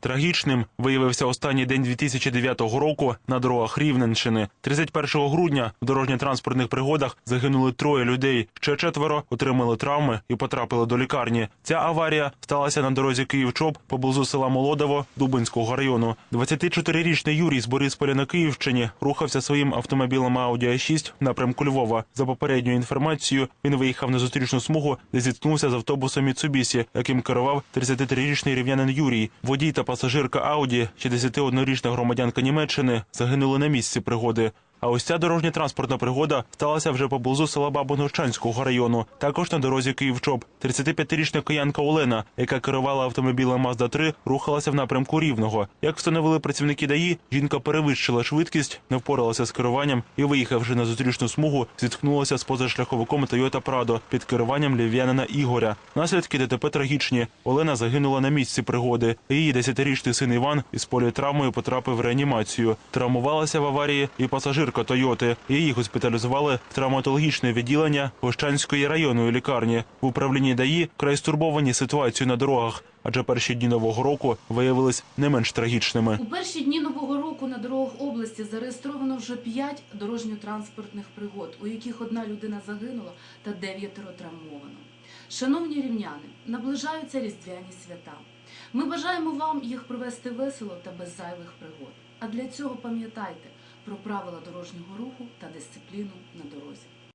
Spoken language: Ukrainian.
Трагічним виявився останній день 2009 року на дорогах Рівненщини. 31 грудня в дорожньо-транспортних пригодах загинули троє людей. Ще четверо отримали травми і потрапили до лікарні. Ця аварія сталася на дорозі Київ-Чоп поблизу села Молодово Дубинського району. 24-річний Юрій з Борисполя на Київщині рухався своїм автомобілем Audi A6 в напрямку Львова. За попередньою інформацією, він виїхав на зустрічну смугу, де зіткнувся з автобусом Міцубісі, яким керував 33-річний рівнянин Юрій. Водій та пасажирка Ауді, 61-річна громадянка Німеччини, загинули на місці пригоди. А ось ця дорожня транспортна пригода сталася вже поблизу села Бабоночанського району. Також на дорозі Київ-Чоп. 35-річна киянка Олена, яка керувала автомобілем Mazda 3, рухалася в напрямку Рівного. Як встановили працівники ДАІ, жінка перевищила швидкість, не впоралася з керуванням і, виїхавши на зустрічну смугу, зіткнулася з позашляховиком Toyota Prado під керуванням львів'янина Ігоря. Наслідки ДТП трагічні. Олена загинула на місці пригоди. Її 10-річний син Іван із політравмою потрапив в реанімацію. Травмувалася в аварії і пасажирка Тойоти. Її госпіталізували в травматологічне відділення Гощанської районної лікарні. В управлінні ДАІ край стурбовані ситуацією на дорогах, адже перші дні нового року виявились не менш трагічними. У перші дні нового року на дорогах області зареєстровано вже 5 дорожньо-транспортних пригод, у яких одна людина загинула та дев'ятеро травмовано. Шановні рівняни, наближаються різдвяні свята. Ми бажаємо вам їх провести весело та без зайвих пригод. А для цього пам'ятайте про правила дорожнього руху та дисципліну на дорозі.